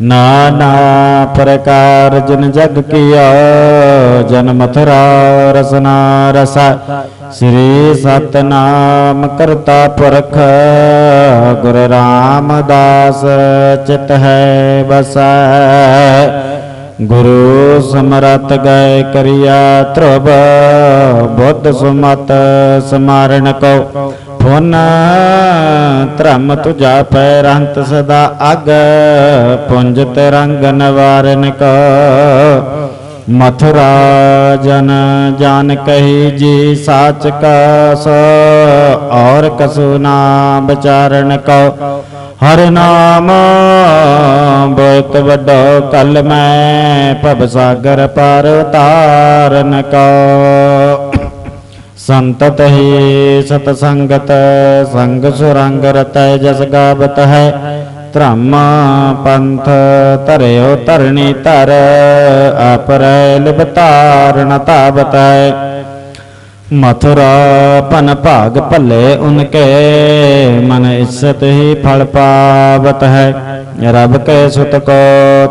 ਨਾਨਾ ਪ੍ਰਕਾਰ ਜਨ ਜਗ ਕੀਆ ਜਨ ਮਥੁਰਾ ਰਸਨਾ ਰਸਾ। ਸ੍ਰੀ ਸਤਨਾਮ ਕਰਤਾ ਪੁਰਖ, ਗੁਰ ਰਾਮਦਾਸ ਚਿਤ ਹੈ ਬਸੈ ਗੁਰੂ ਸਮਰਤ ਗਏ ਕਰਿਆ ਧਰੁਵ, ਬੁੱਧ ਸੁਮਤ ਸਮਾਰਣ ਕੋ ਫੁਨ ਧਰਮ ਤੁਜਾ ਪੈ ਰਹੰਤ ਸਦਾ ਅਗ, ਪੁੰਜ ਤਰੰਗ ਨਵਾਰਨ ਕੋ। ਮਥੁਰਾ ਜਨ ਜਾਨ ਕਹੀ ਜੀ ਸਾਚ ਕਾ ਸੋ ਔਰ ਕਸੂ ਨਾ ਵਿਚਾਰਨ ਕੋ। ਹਰ ਨਾਮ, ਬਹੁਤ ਵੱਡੋ ਕਲ ਮੈਂ, ਭਵ ਸਾਗਰ ਪਰ ਉਤਾਰਨ ਕੋ। ਸੰਤਤ ਹੀ ਸਤ ਸੰਗਤ ਸੰਗ ਸੁਰੰਗ ਰਤੈ ਜਸ ਗਾਵਤ ਹੈ। ਧਰਮ ਪੰਥ ਧਰਿਓ ਧਰਣੀ ਧਰ, ਆਪਰੈ ਲਿਬਤਾਰਣ ਤਾਵਤ ਹੈ। ਮਥੁਰਾ ਪਨ ਭਾਗ ਭੱਲੇ ਉਨਕੇ, ਮਨ ਇਸਤ ਹੀ ਫਲ ਪਾਵਤ ਹੈ। ਰਬ ਕੇ ਸੁਤ ਕੋ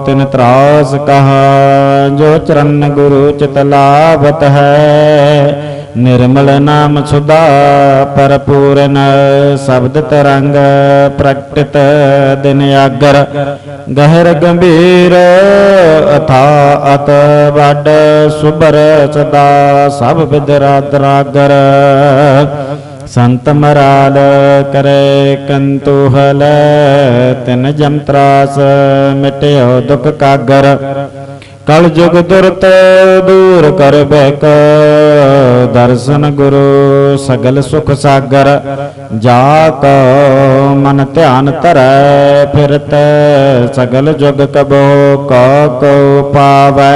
ਤਿਨ ਤਰਾਸ ਕਹਾ, ਜੋ ਚਰਨ ਗੁਰੂ ਚਿਤ ਲਾਵਤ ਹੈ। ਨਿਰਮਲ ਨਾਮ ਸੁਦਾ ਪਰਪੂਰਨ ਸ਼ਬਦ ਤਰੰਗ, ਪ੍ਰਗਟਿਤ ਦਿਨ ਆਗਰ। ਗਹਿਰ ਗੰਭੀਰ ਅਥਾ ਅਤ ਵੱਡ ਸੁਬਰ ਸਦਾ, ਸਭ ਵਿਦਰਾ ਦਰਾਗਰ। ਸੰਤ ਮਰਾਲ ਕਰੇ ਕੰਤੂਹਲ, ਤਿਨ ਜਮਤਰਾਸ ਮਿਟਿਓ ਦੁਖ ਕਾਗਰ। ਕਲ ਜੁਗ ਦੁਰਤ ਦੂਰ ਕਰ ਬੈਕ, ਦਰਸ਼ਨ ਗੁਰੂ ਸਗਲ ਸੁਖ ਸਾਗਰ। ਜਾ ਕੋ ਮਨ ਧਿਆਨ ਧਰੈ ਫਿਰਤ, ਸਗਲ ਜੁਗ ਕਬੋ ਕੋ ਕੋ ਪਾਵੈ।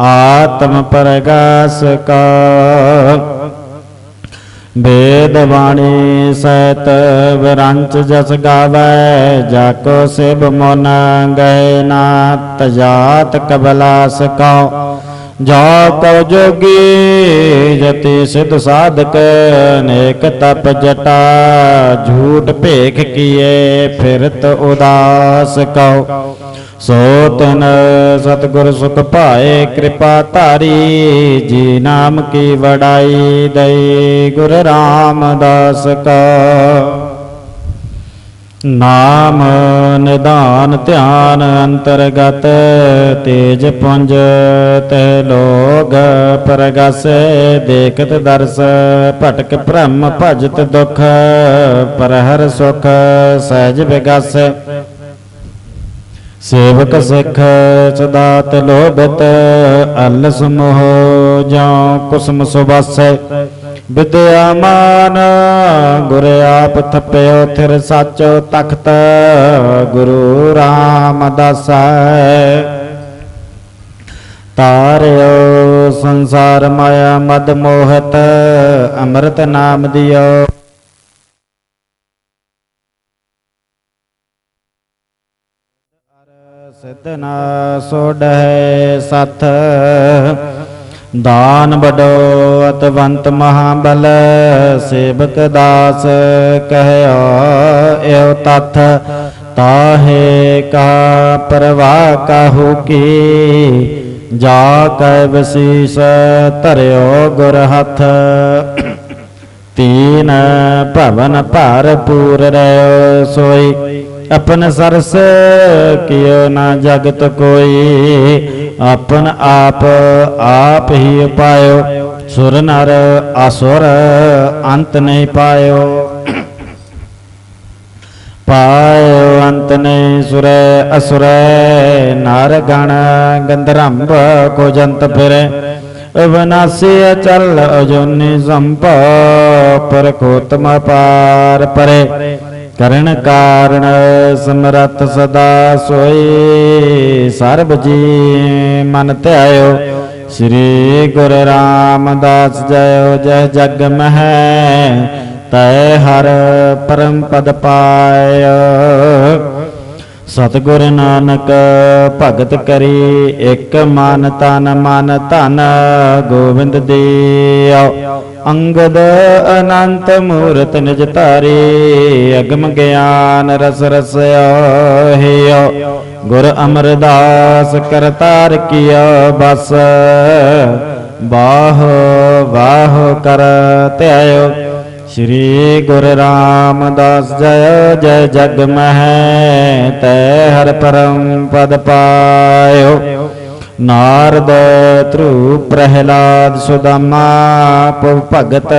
ਆਤਮ ਪਰਗਾਸ ਕਾ ਵੇਦ ਬਾਣੀ ਸਹਿਤ ਵਿਰੰਚ ਜਸ ਗਾਵੈ ਜਾ ਕੋ ਸਿਬ ਮਨ ਗਏ ਨਾ ਤਜਾਤ ਕਬਲਾ ਕਉ। ਜਾ ਕਉ ਜੋਗੀ ਜਤੀ ਸਿਧ ਸਾਧਕ, ਨੇਕ ਤਪ ਜਟਾ, ਝੂਠ ਭੇਖ ਕੀਏ, ਫਿਰਤ ਉਦਾਸ ਕਉ। ਸੋ ਤਨ ਸਤਿਗੁਰ ਸੁਖ ਭਾਏ, ਕਿਰਪਾ ਧਾਰੀ, ਜੀ ਨਾਮ ਕੀ ਵਡਾਈ ਦਈ, ਗੁਰ ਰਾਮਦਾਸ ਕਾ। ਨਾਮ ਨਿਦਾਨ ਧਿਆਨ ਅੰਤਰਗਤ, ਤੇਜ ਪੁੰਜ ਤੇ ਲੋਗ ਪ੍ਰਗਾਸੇ, ਦੇਖਤ ਦਰਸ, ਭਟਕ ਭ੍ਰਮ ਭਜਤ ਦੁਖ, ਪਰਹਰ ਸੁਖ ਸਹਿਜ ਵਿਗਸ। ਸੇਵਕ ਸਿੱਖ ਸਦਾਤ ਲੋਭਤ, ਅਲ ਮੋਹ ਜਾਂ ਕੁਸਮ ਸੁਬਾਸੈ ਵਿਦਿਆ ਮਾਨ, ਗੁਰ ਆਪ ਥਪਿਓ, ਥਿਰ ਸਾਚੋ ਤਖਤ, ਗੁਰੂ ਰਾਮਦਾਸੈ ਤਾਰਿਓ, ਸੰਸਾਰ ਮਾਇਆ ਮਦ ਮੋਹਤ, ਅੰਮ੍ਰਿਤ ਨਾਮ ਦਿਓ। ਸਿਧ ਸੋੜੈ ਸਥ ਦਾਨ ਬਡੋ ਅਤਵੰਤ ਮਹਾਬਲ, ਸੇਵਕ ਦਾਸ ਕਹਿਓ ਏਉ ਤਥ ਤਾਹੇ ਕਾ ਪਰਵਾਹ ਕਹੂ ਕੀ? ਜਾ ਕੈ ਵਸੀਸ ਧਰਿਓ ਗੁਰ ਹੱਥ। ਤੀਨ ਭਵਨ ਭਰਪੂਰ ਰਹਿ ਸੋਈ, ਆਪਨ ਸਰਸ ਕਿਉ ਨਾ ਜਗਤ ਕੋਈ। ਆਪਨ ਆਪ ਆਪ ਹੀ ਉਪਾਇਓ ਸੁਰ ਨਰ ਅਸੁਰ ਅੰਤ ਨਹੀਂ ਪਾਇਓ। ਪਾਇਓ ਅੰਤ ਨਹੀਂ ਸੁਰੈ ਅਸੁਰੈ, ਨਰ ਗਣ ਗੰਧਰੰਭ ਕੋ ਜੰਤ ਫਿਰੇ। ਵਿਨਾਸੀ ਅਚਲ ਅਜੋਨੀ ਸੰਭ ਪਰ ਪਰਖੋਤਮ ਪਾਰ ਪਰੇ। ਕਰਨ ਕਾਰਣ ਸਮਰੱਥ ਸਦਾ ਸੋਈ ਸਰਬ ਜੀ ਮਨ ਧਿਆਇਓ। ਸ੍ਰੀ ਗੁਰ ਰਾਮਦਾਸ ਜਯੋ ਜੈ ਜਗ ਮਹਿ। ਤੈ ਹਰ ਪਰਮ ਪਦ ਪਾਇ ਸਤਿਗੁਰ ਨਾਨਕ, ਭਗਤ ਕਰੀ, ਇੱਕ ਮਨ ਤਨ ਮਨ ਧਨ, ਗੋਬਿੰਦ ਦੇਉ ਅੰਗਦ ਅਨੰਤ ਮੂਰਤ ਨਿਜ ਧਾਰੀ, ਅਗਮ ਗਿਆਨ ਰਸ ਰਸਿਆ ਹਿਓ ਗੁਰ ਅਮਰਦਾਸ ਕਰਤਾਰ ਕੀਆ ਬਸ, ਬਾਹ ਬਾਹ ਕਰ ਧਿਆਇਓ। ਸ੍ਰੀ ਗੁਰ ਰਾਮਦਾਸ ਜੈ ਜੈ ਜਗ ਮਹਿ, ਤੈ ਹਰ ਪਰਮ ਪਦ ਪਾਇਓ। ਨਾਰਦ ਧਰੂ ਪ੍ਰਹਿਲਾਦ ਸੁਦਾਮਾ, ਪਵ ਭਗਤ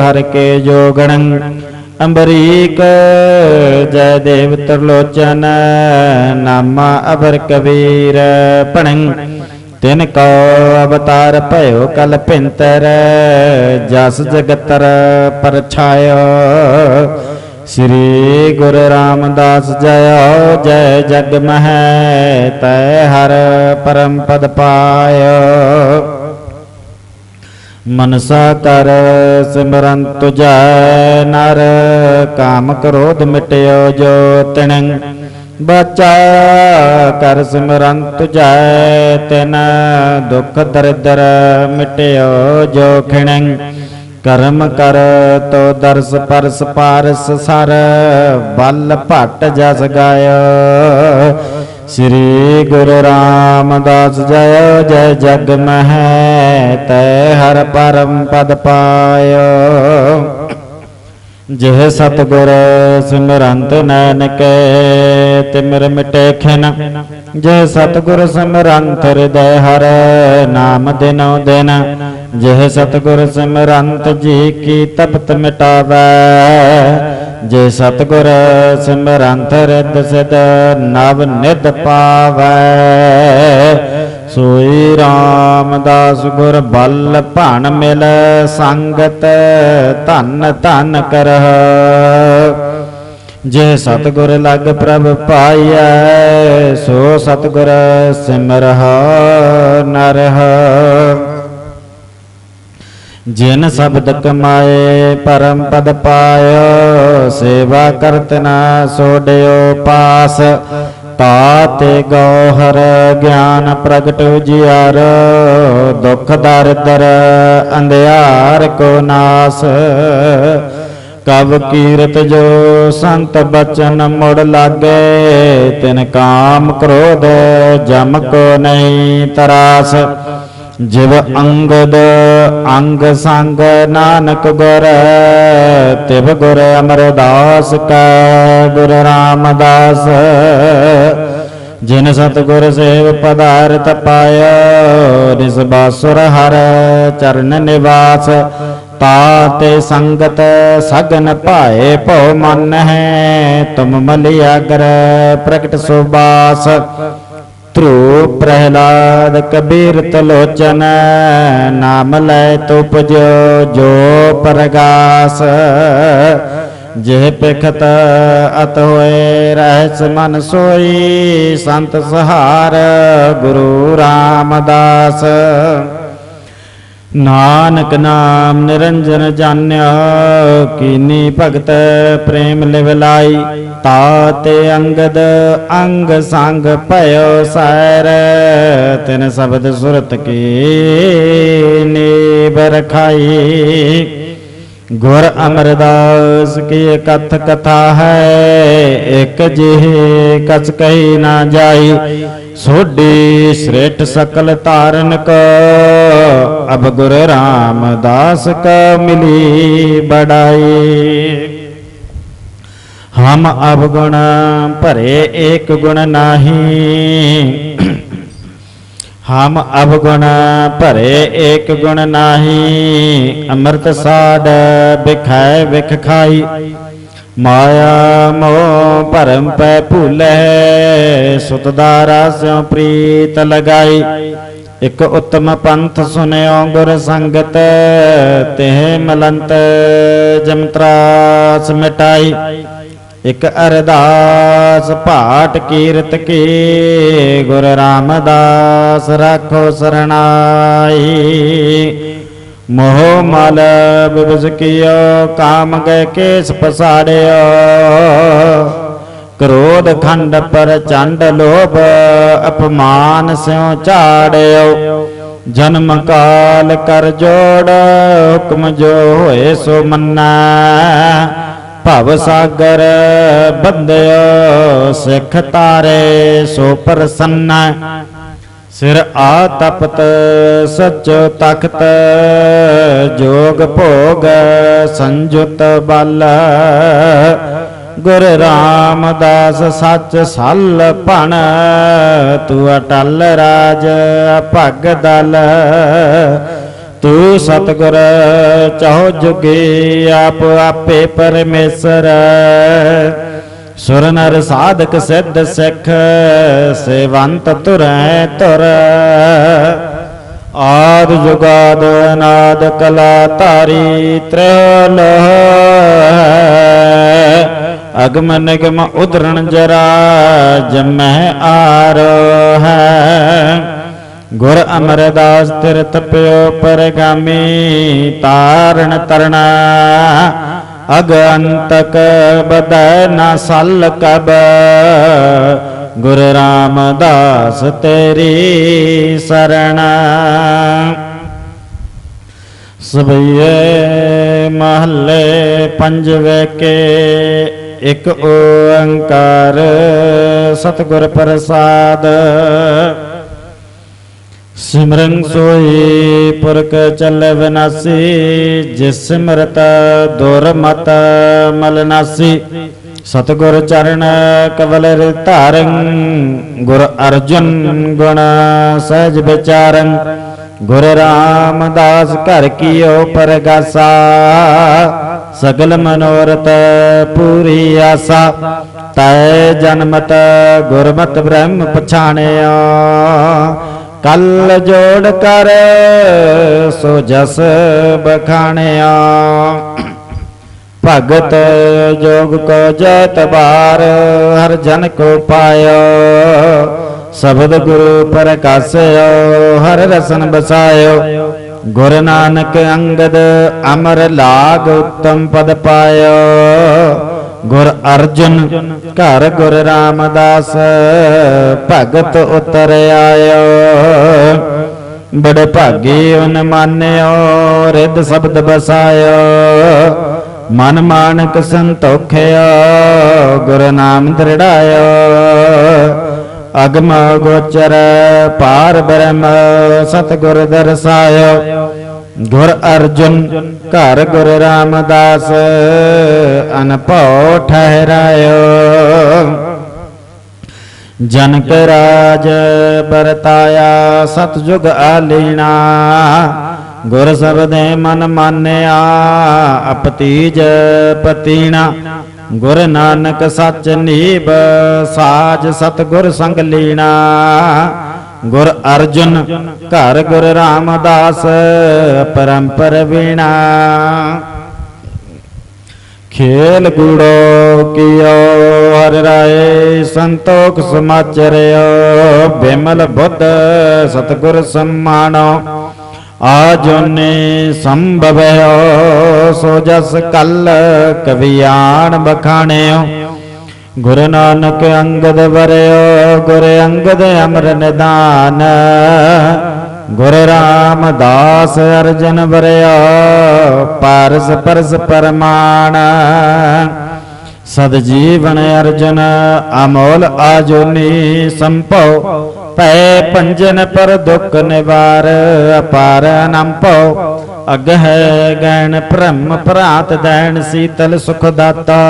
ਹਰ ਕੇ ਜੋਗਣੰ। ਅੰਬਰੀਕ ਜੈ ਦੇਵ ਤਰਲੋਚਨ, ਨਾਮਾ ਅਬਰ ਕਬੀਰ ਪਣੰ। ਤਿਨ ਕੋ ਅਵਤਾਰ ਭਇਓ ਕਲ ਭਿੰਤਰ, ਜਸ ਜਗਤਰ ਪਰਛਾਇਓ ਸ੍ਰੀ ਗੁਰੂ ਰਾਮਦਾਸ ਜਯੋ ਜੈ ਜਗ ਮਹਿ, ਤੈ ਹਰ ਪਰਮ ਪਦ ਪਾਇਓ। ਮਨਸਾ ਕਰ ਸਿਮਰਨ ਤੁਜੈ ਨਰ ਕਾਮ ਕ੍ਰੋਧ ਮਿਟਿਓ ਜੋ ਤਿਣੰ ਬਚਾ ਕਰ ਸਿਮਰਨ ਤੁਜੈ ਤਿਨ ਦੁਖ ਦਰਿਦਰ ਮਿਟਿਓ ਜੋ ਖਿਣੰ। ਕਰਮ ਕਰ ਤੋ ਦਰਸ ਪਰਸ ਪਾਰਸ ਸਰ ਬਲ ਭਟ ਜਸ ਗਾਇ ਸ੍ਰੀ ਗੁਰੂ ਰਾਮਦਾਸ ਜੈ ਜੈ ਜਗ ਮਹਿ ਤੈ ਹਰ ਪਰਮ ਪਦ ਪਾਇਓ। ਜਿਹ ਸਤਗੁਰ ਸਿਮਰੰਤ ਨਾਨਕੇ ਤਿਮਿਰ ਮਿਟੇ ਖਿਨ, ਜਿਹ ਸਤਗੁਰ ਸਿਮਰੰਤ ਹਿਰਦੈ ਹਰ ਨਾਮ ਦਿਨੋ ਦਿਨ, ਜਿਹ ਸਤਗੁਰ ਸਿਮਰੰਤ ਜੀ ਕੀ ਤਪਤ ਮਿਟਾਵੈ ਜੇ ਸਤਗੁਰ ਸਿਮਰੰਤ ਰਿਦ ਸਿਧ ਨਵ ਨਿਧ ਪਾਵੈ, ਸੋਈ ਰਾਮਦਾਸ ਗੁਰ ਬਲ ਭਣ ਮਿਲ ਸੰਗਤ, ਧਨ ਧਨ ਕਰਹ। ਜੇ ਸਤਗੁਰ ਲਗ ਪ੍ਰਭ ਪਾਈਐ, ਸੋ ਸਤਗੁਰ ਸਿਮਰਹ ਨਰਹ। ਜਿਨ ਸ਼ਬਦ ਕਮਾਏ, ਪਰਮ ਪਦ ਪਾਇਓ, ਸੇਵਾ ਕਰਤ ਨਾ ਸੋਡਿਓ ਪਾਸ। ਤਾਤੇ ਗੋਹਰ ਗਿਆਨ ਪ੍ਰਗਟ ਉਜਿਆਰ, ਦੁਖ ਦਰਦਰ ਅੰਧਿਆਰ ਕੋ ਨਾਸ। ਕਬ ਕੀਰਤ ਜੋ ਸੰਤ ਬਚਨ ਮੁੜ ਲਾਗੇ, ਤਿਨ ਕਾਮ ਕ੍ਰੋਧ ਜਮ ਕੋ ਨਹੀਂ ਤਰਾਸ। ਜਿਵ ਅੰਗਦ, ਅੰਗ ਸੰਗ ਨਾਨਕ ਗੁਰ, ਤਿਵ ਗੁਰ ਅਮਰਦਾਸ ਕਾ ਗੁਰ ਰਾਮਦਾਸ। ਜਿਨ ਸਤਗੁਰ ਸੇਵ ਪਦਾਰਥ ਪਾਇਆ, ਨਿਸ ਬਾਸੁਰ ਹਰ ਚਰਨ ਨਿਵਾਸ। ਤਾ ਤੇ ਸੰਗਤ ਸਗਨ ਭਾਏ ਭਉ ਮਨ ਹੈ, ਤੁਮ ਮਲਿਆ ਕਰ ਪ੍ਰਗਟ ਸੁਬਾਸ ਧਰੂ ਪ੍ਰਹਿਲਾਦ ਕਬੀਰ ਤਲੋਚਨ, ਨਾਮ ਲੈ ਤੁਪਜੋ ਜੋ ਪ੍ਰਗਾਸ। ਜਿਹ ਪਿਖਤ ਅਤ ਹੋਏ ਰਹਿਸ ਮਨ ਸੋਈ, ਸੰਤ ਸਹਾਰ ਗੁਰੂ ਰਾਮਦਾਸ। ਨਾਨਕ ਨਾਮ ਨਿਰੰਜਨ ਜਾਣਿਆ, ਕੀਨੀ ਭਗਤ ਪ੍ਰੇਮ ਲਿਵ ਲਾਈ, ਤਾਤੇ ਅੰਗਦ ਅੰਗ ਸੰਗ ਭਇਓ ਸੈਰ, ਤਿਨ ਸ਼ਬਦ ਸੁਰਤ ਕੀ ਨੀਬ ਰਖਾਈ ਗੁਰ ਅਮਰਦਾਸ ਕੀ ਕਥ ਕਥਾ ਹੈ? ਇੱਕ ਜਿਹੇ ਕਛ ਕਹੀ ਨਾ ਜਾਈ। ਸੋਢੀ ਸ਼੍ਰੇਠ ਸਕਲ ਧਾਰਨ ਕ ਅਬ ਗੁਰ ਰਾਮਦਾਸ ਕ ਮਿਲੀ ਬੜਾਈ। ਹਮ ਅਬ ਗੁਣ ਭਰੇ ਏਕ ਗੁਣ ਨਾਹੀ। ਹਮ ਅਬ ਗੁਣ ਭਰੇ ਏਕ ਗੁਣ ਨਾਹੀ, ਅੰਮ੍ਰਿਤ ਸਾਡ ਬਿਖੈ ਵਿਖ ਖਾਈ। ਮਾਇਆ ਮੋਹ ਭਰਮ ਪੈ ਭੂਲੇ, ਸੁਤ ਦਾਰਾ ਸਿਉ ਪ੍ਰੀਤ ਲਗਾਈ। ਇਕ ਉਤਮ ਪੰਥ ਸੁਨਿਓ ਗੁਰ ਸੰਗਤ, ਤਿਹ ਮਲੰਤ ਜਮਤਰਾਸ ਮਿਟਾਈ। ਇਕ ਅਰਦਾਸ ਭਾਟ ਕੀਰਤ ਕੀ, ਗੁਰ ਰਾਮਦਾਸ ਰਾਖੋ ਸਰਣਾਈ ਮੋਹ ਮਲ ਬਿਵਸ ਕੀਓ, ਕਾਮ ਗਏ ਕੇਸ ਪਸਾੜਿਓ। ਕ੍ਰੋਧ ਖੰਡ ਪਰ ਚੰਡ ਲੋਭ, ਅਪਮਾਨ ਸਿਉ ਝਾੜਿਓ। ਜਨਮ ਕਾਲ ਕਰ ਜੋੜ, ਹੁਕਮ ਜੋ ਹੋਏ ਸੋ ਮੰਨੈ। ਭਵ ਸਾਗਰ ਬੰਦਿਓ, ਸਿੱਖ ਤਾਰੇ ਸੋ ਪ੍ਰਸੰਨੈ। ਸਿਰ ਆ ਤਪਤ ਸਚੋ ਤਖਤ, ਜੋਗ ਭੋਗ ਸੰਜੁਤ ਬਲ। ਗੁਰ ਰਾਮਦਾਸ ਸੱਚ ਸੱਲ ਭਣ, ਤੂੰ ਅਟਲ ਰਾਜ ਭਗ ਦਲ ਤੂੰ ਸਤਗੁਰ, ਚਾਹੋ ਜੁਗੇ ਆਪ ਆਪੇ ਪਰਮੇਸ਼ਰ। ਸੁਰ ਨਰ ਸਾਧਕ ਸਿੱਧ ਸਿੱਖ, ਸੇਵੰਤ ਤੁਰੈ ਤੁਰ ਆਦ ਜੁਗਾਦ ਅਨਾਦ ਕਲਾ ਧਾਰੀ ਤ੍ਰਿਲੋਹ। ਅਗਮ ਨਿਗਮ ਉਦਰਣ ਜਰਾ, ਜਮਹਿ ਆਰੋ ਹੈ ਗੁਰ ਅਮਰਦਾਸ ਤਿਰ ਤਪਿਓ ਪਰਗਾਮੀ ਤਾਰਨ ਤਰਣਾ। ਅਗ ਅੰਤਕ ਬਦੈ ਨਾ ਸਲ ਕਬ। ਗੁਰ ਰਾਮਦਾਸ ਤੇਰੀ ਸਰਣ। ਸਭਈਏ ਮਹੱਲੇ ਪੰਜਵੇਂ ਕੇ ਇੱਕ ਓੰਕਾਰ ਸਤਿਗੁਰ ਪ੍ਰਸਾਦ। ਸਿਮਰਨ ਸੋਈ ਪੁਰਖ ਚੱਲੇ ਵਿਨਾਸੀ, ਜਿਸ ਸਿਮਰਤ ਦੁਰ ਮਤ ਮਲ ਨਾਸੀ। ਸਤਿਗੁਰ ਚਰਨ ਕਵਲ ਰਿ ਗੁਰ ਅਰਜੁਨ ਗੁਣ ਸਹਿਜ ਵਿਚਾਰੰ। ਗੁਰ ਰਾਮਦਾਸ ਘਰ ਕੀਓ ਪਰਗਾਸਾ, ਸਗਲ ਮਨੋਰਥ ਪੂਰੀ ਆਸਾ। ਤੈ ਜਨਮਤ ਗੁਰਮਤ ਬ੍ਰਹਮ ਪਛਾਣਿਆ ਕਲ ਜੋੜ ਕਰ ਸੋ ਜਸ ਬਖਾਣਿਆ। ਭਗਤ ਜੋਗ ਕੋ ਜੈਤ ਬਾਰ, ਹਰ ਜਨ ਕੋ ਪਾਇਓ ਸ਼ਬਦ ਗੁਰੂ ਪ੍ਰਕਾਸ਼ਿਓ ਹਰ ਰਸਨ ਬਸਾਇਓ ਗੁਰ ਨਾਨਕ ਅੰਗਦ ਅਮਰ ਲਾਗ ਉਤਮ ਪਦ ਪਾਇਓ ਗੁਰ ਅਰਜੁਨ, ਘਰ ਗੁਰ ਰਾਮਦਾਸ, ਭਗਤ ਉਤਰ ਆਇਓ। ਬੜੇ ਭਾਗੀ ਉਨ ਮਾਨਿਓ, ਰਿੱਧ ਸ਼ਬਦ ਬਸਾਇਓ ਮਨ ਮਾਨਕ ਸੰਤੋਖਿਆ ਗੁਰ ਨਾਮ ਦ੍ਰਿੜਾਇਓ। ਅਗਮ ਗੋਚਰ, ਪਾਰ ਬ੍ਰਹਮ, ਸਤਗੁਰ ਦਰਸਾਇਓ। ਗੁਰ ਅਰਜੁਨ, ਘਰ ਗੁਰ ਰਾਮਦਾਸ ਅਨਭਉ ਠਹਿਰਾਇਓ। ਜਨਕ ਰਾਜ ਬਰਤਾਇਆ ਸਤਜੁਗ ਆਲੀਣਾ, ਗੁਰ ਸਬਦੇ ਮਨ ਮਾਨਿਆ, ਅਪਤੀਜ ਪਤੀਣਾ। ਗੁਰ ਨਾਨਕ ਸਚ ਨੀਬ, ਸਾਜ ਸਤਗੁਰ ਸੰਗ ਲੀਣਾ ਗੁਰ ਅਰਜੁਨ, ਘਰ ਗੁਰ ਰਾਮਦਾਸ, ਪਰੰਪਰ ਵੀਣਾ। ਖੇਲ ਕੂੜੋ ਕੀਓ, ਹਰ ਰਾਏ, ਸੰਤੋਖ ਸਮਾਚਰਿਓ, ਬਿਮਲ ਬੁੱਧ, ਸਤਗੁਰ ਸਮਾਣੋ। ਆਜੋਨੇ ਸੰਭਵਿਓ, ਸੋ ਜਸ ਕਲ ਕਵਿਆਣ ਬਖਾਣਿਓ। ਗੁਰੂ ਨਾਨਕ ਅੰਗਦ ਵਰਿਓ, ਗੁਰ ਅੰਗਦ ਅਮਰ ਨਿਦਾਨ। ਗੁਰ ਰਾਮਦਾਸ ਅਰਜਨ ਵਰਿਓ, ਪਾਰਸ ਪਰਸ ਪਰਮਾਨ। ਸਦ ਜੀਵਨ ਅਰਜਨ, ਅਮੋਲ ਆਜੋਨੀ ਸੰਭਉ ਪੈ ਪੰਜਨ ਪਰ ਦੁਖ ਨਿਵਾਰ, ਅਪਾਰ ਅਨੰਭਉ ਅਗਹਿ ਗੈਣ ਭ੍ਰਮ ਭਰਾਤ ਦੈਣ ਸੀਤਲ ਸੁਖ ਦਾਤਾ।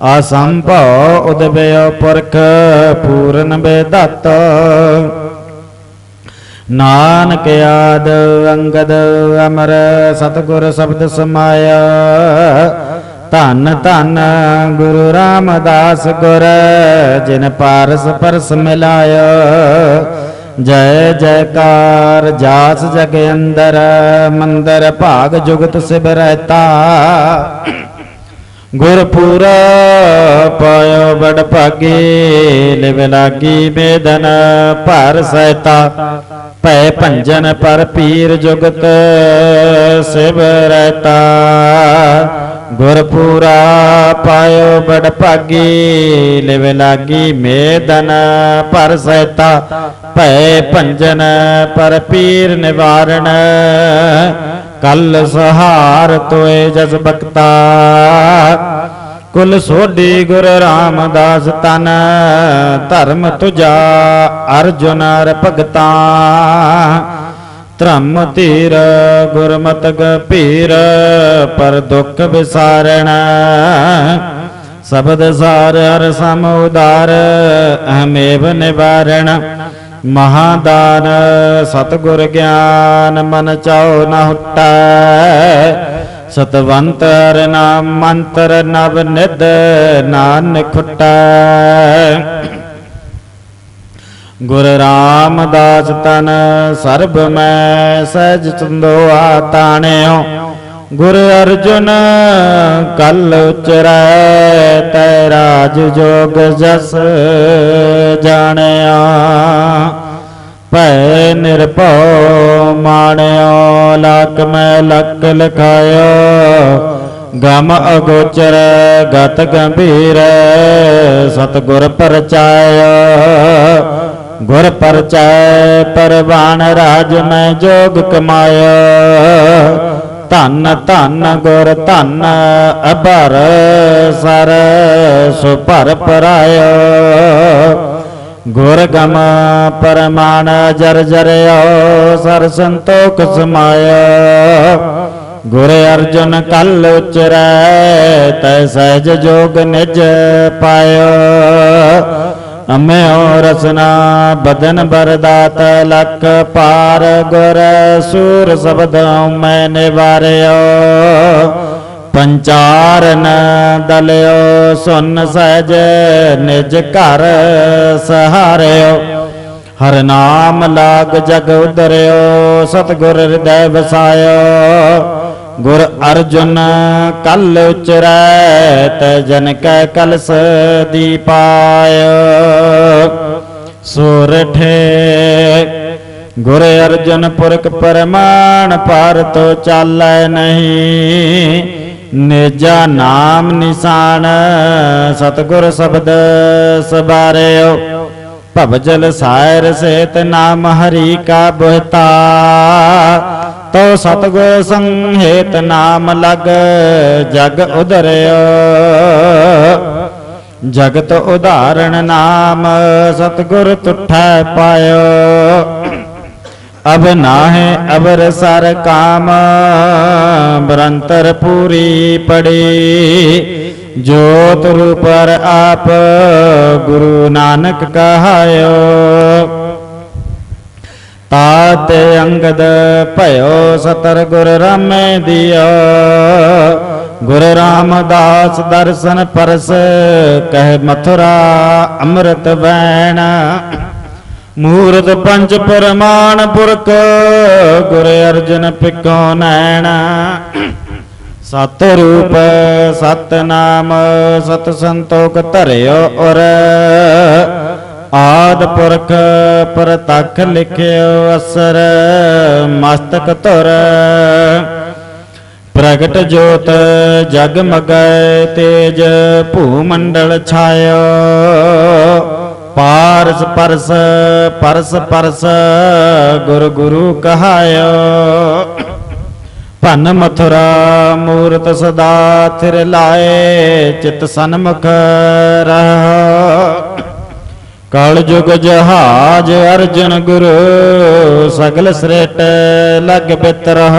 ਅਸੰਭਉ ਉਦਬਿਓ ਪੁਰਖ ਪੂਰਨ ਬੇਦਤ। ਨਾਨਕ ਆਦ ਅੰਗਦ ਅਮਰ ਸਤਗੁਰ ਸ਼ਬਦ ਸਮਾਇਆ। ਧੰਨ ਧੰਨ ਗੁਰੂ ਰਾਮਦਾਸ ਗੁਰ, ਜਿਨ ਪਾਰਸ ਪਰਸ ਮਿਲਾਇਆ। ਜੈ ਜੈਕਾਰ ਜਾਸ ਜਗ ਅੰਦਰ, ਮੰਦਰ ਭਾਗ ਜੁਗਤ ਸਿਬ ਰਹਤਾ। ਗੁਰਪੂਰਾ ਪਾਇਓ ਬੜ ਭਾਗੇ ਲਿਵ ਲਾਗੀ ਮੇਦਨ ਭਰ ਸਹਿਤਾ ਭੈ ਭੰਜਨ ਪਰ ਪੀਰ ਜੁਗਤ ਸਿਵ ਰਹਿਤਾ। ਗੁਰਪੂਰਾ ਪਾਇਓ ਬੜ ਭਾਗੀ ਲਿਵ ਲਾਗੀ ਮੇਦਨ ਪਰ ਸਹਿਤਾ ਭੈ ਭੰਜਨ ਪਰ ਪੀਰ ਨਿਵਾਰਣ ਕਲ ਸਹਾਰ ਤੋਏ ਜਸ ਬਖਤਾ। ਕੁਲ ਸੋਢੀ ਗੁਰ ਰਾਮਦਾਸ ਤਨ, ਧਰਮ ਤੁਜਾ ਅਰਜੁਨ ਰ ਭਗਤਾ ਧਰਮ ਧੀਰ ਗੁਰਮਤ ਗੰਭੀਰ ਪਰ ਦੁੱਖ ਵਿਸਾਰਣ। ਸ਼ਬਦ ਸਾਰ ਹਰ ਸਮ ਉਦਾਰ, ਅਹਮੇਵ ਨਿਵਾਰਣ। ਮਹਾਦਾਨ, ਸਤਗੁਰ ਗਿਆਨ ਮਨ ਚਾਉ ਨ ਹੁਟੈ। ਸਤਵੰਤਰ ਨਾਮ ਮੰਤਰ ਨਵ ਨਿਧ ਨਾਨ ਖੁਟੈ। ਗੁਰ ਰਾਮਦਾਸ ਤਨ ਸਰਬ ਮੈਂ ਸਹਿਜ ਚੰਦੋਆ ਤਾਣਿਓ। ਗੁਰ ਅਰਜੁਨ, ਕਲ ਉਚਰੈ ਤੈ ਰਾਜ ਜੋਗ ਜਸ ਜਾਣਿਆ। ਭੈ ਨਿਰਭਉ ਮਾਣਿਓ, ਲਖ ਮੈਂ ਲਖ ਲਖਾਇਓ। ਗਮ ਅਗੋਚਰ, ਗਤ ਗੰਭੀਰ, ਸਤਗੁਰ ਪਰਚਾਇ ਗੁਰ ਪਰਚਾਇ, ਪਰਵਾਨ ਰਾਜ ਮੈਂ ਜੋਗ ਕਮਾਇਆ ਧੰਨ ਧੰਨ ਗੁਰ ਧਨ, ਅਬਰ ਸਰ ਸੁ ਭਰ ਪਰਾਇ ਗੁਰ ਗਮ ਪਰਮਾਨ ਜਰ ਜਰਿਓ, ਸਰ ਸੰਤੋਖ ਸਮਾਇਆ ਗੁਰ ਅਰਜੁਨ ਕਲ ਉਚਰੈ, ਤੈ ਸਹਿਜ ਜੋਗ ਨਿਜ ਪਾਇਓ। ਅਮਿਓ ਰਸਨਾ, ਬਦਨ ਬਰਦਾਤ, ਲਖ ਪਾਰ ਗੁਰ, ਸੂਰ ਸਬਦ ਮੈਂ ਨਿਵਾਰਿਓ। ਪੰਚਾਰਨ ਦਲਿਓ, ਸੁਨ ਸਹਿਜ ਨਿਜ ਘਰ ਸਹਾਰਿਓ। ਹਰ ਨਾਮ ਲਾਗ ਜਗ ਉਦਰਿਓ ਸਤਗੁਰ ਹਿਰਦੈ ਵਸਾਇਓ। ਗੁਰ ਅਰਜੁਨ ਕਲ ਉਚਰੈ ਤੈ ਜਨ ਕੈ ਕਲਸ ਦੀਪਾਇ ਸੋਰਠੇ ਗੁਰ ਅਰਜੁਨ ਪੁਰਖ ਪਰਮਾਨ ਪਰ ਤੋ ਚਾਲੈ ਨਹੀਂ। ਨਿਜਾ ਨਾਮ ਨਿਸ਼ਾਨ ਸਤਗੁਰ ਸ਼ਬਦ ਸਬਾਰਿਓ ਭਵਜਲ ਸਾਇਰ ਸੇਤ ਨਾਮ ਹਰੀ ਕਾ ਬਹਤਾ। ਤੋ ਸਤਗੁਰ ਸੰਹੇਤ ਨਾਮ ਲਗ, ਜਗ ਉਧਰਿਓ ਜਗਤ ਉਧਾਰਣ ਨਾਮ, ਸਤਗੁਰ ਤੁਠੈ ਪਾਇਓ। ਅਬ ਨਾਹਿ ਅਬਰ ਸਰ ਕਾਮ, ਬਰੰਤਰ ਪੂਰੀ ਪੜੀ। ਜੋਤ ਰੂਪਰ ਆਪ ਗੁਰੂ ਨਾਨਕ ਕਹਾਇਓ। ਤਾਤੇ ਅੰਗਦ ਭਇਓ ਸਤਰ ਗੁਰ ਰਾਮੇ ਦਿਓ। ਗੁਰ ਰਾਮਦਾਸ ਦਰਸ਼ਨ ਪਰਸ, ਕਹਿ ਮਥੁਰਾ ਅੰਮ੍ਰਿਤ ਵੈਣ। ਮੂਰਤ ਪੰਜ ਪਰਮਾਨ ਪੁਰਖ, ਗੁਰ ਅਰਜਨ ਪਿਕੋ ਨੈਣ। ਸਤ ਰੂਪ, ਸਤ ਨਾਮ, ਸਤ ਸੰਤੋਖ ਧਰਿਓ ਔਰ ਆਦ ਪੁਰਖ ਪ੍ਰਤੱਖ ਲਿਖਿਓ ਅਸਰ, ਮਸਤਕ ਧੁਰ। ਪ੍ਰਗਟ ਜੋਤ ਜਗ ਮਗੈ ਤੇਜ ਭੂ ਮੰਡਲ ਛਾਇਓ। ਪਾਰਸ ਪਰਸ ਪਰਸ ਪਰਸ, ਗੁਰ ਗੁਰੂ ਕਹਾਇਓ। ਭਨ ਮਥੁਰਾ ਮੂਰਤ ਸਦਾ ਥਿਰ ਲਾਏ, ਚਿਤ ਸਨਮੁਖ ਰਹ। ਕਲ ਜੁਗ ਜਹਾਜ ਅਰਜਨ ਗੁਰੂ ਸਗਲ ਸ੍ਰੇਟ ਲਗ ਬਿਤਰਹ।